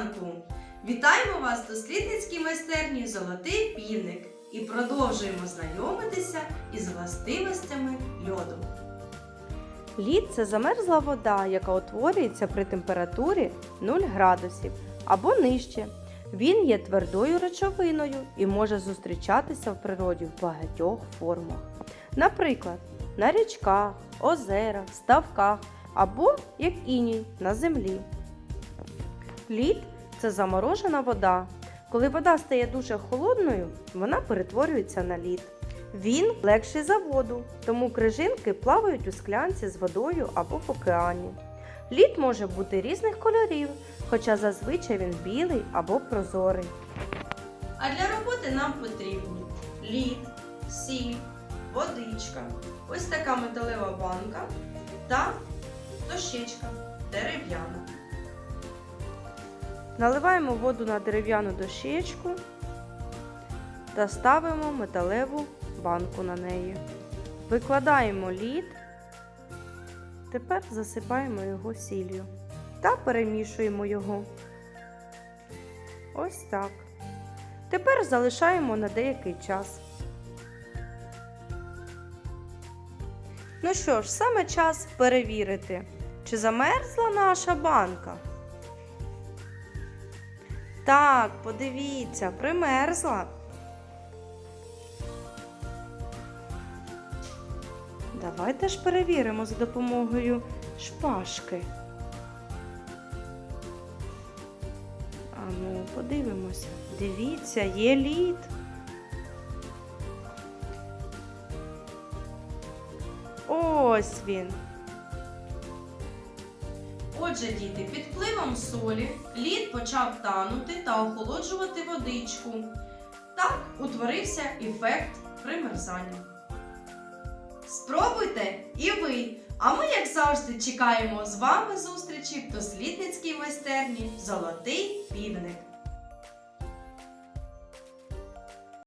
ранку! Вітаємо вас в дослідницькій майстерні Золотий півник і продовжуємо знайомитися із властивостями льоду. Лід це замерзла вода, яка утворюється при температурі 0 градусів або нижче. Він є твердою речовиною і може зустрічатися в природі в багатьох формах. Наприклад, на річках, озерах, ставках або як іній на землі. Лід це заморожена вода. Коли вода стає дуже холодною, вона перетворюється на лід. Він легший за воду, тому крижинки плавають у склянці з водою або в океані. Лід може бути різних кольорів, хоча зазвичай він білий або прозорий. А для роботи нам потрібні лід, сіль, водичка, ось така металева банка та дощечка дерев'яна. Наливаємо воду на дерев'яну дощечку та ставимо металеву банку на неї. Викладаємо лід. Тепер засипаємо його сіллю та перемішуємо його. Ось так. Тепер залишаємо на деякий час. Ну що ж, саме час перевірити, чи замерзла наша банка. Так, подивіться, примерзла. Давайте ж перевіримо за допомогою шпажки. А ну, подивимося. Дивіться, є лід. Ось він. Отже, діти, під впливом солі лід почав танути та охолоджувати водичку. Так утворився ефект примерзання. Спробуйте і ви! А ми, як завжди, чекаємо з вами зустрічі в дослідницькій майстерні Золотий півник.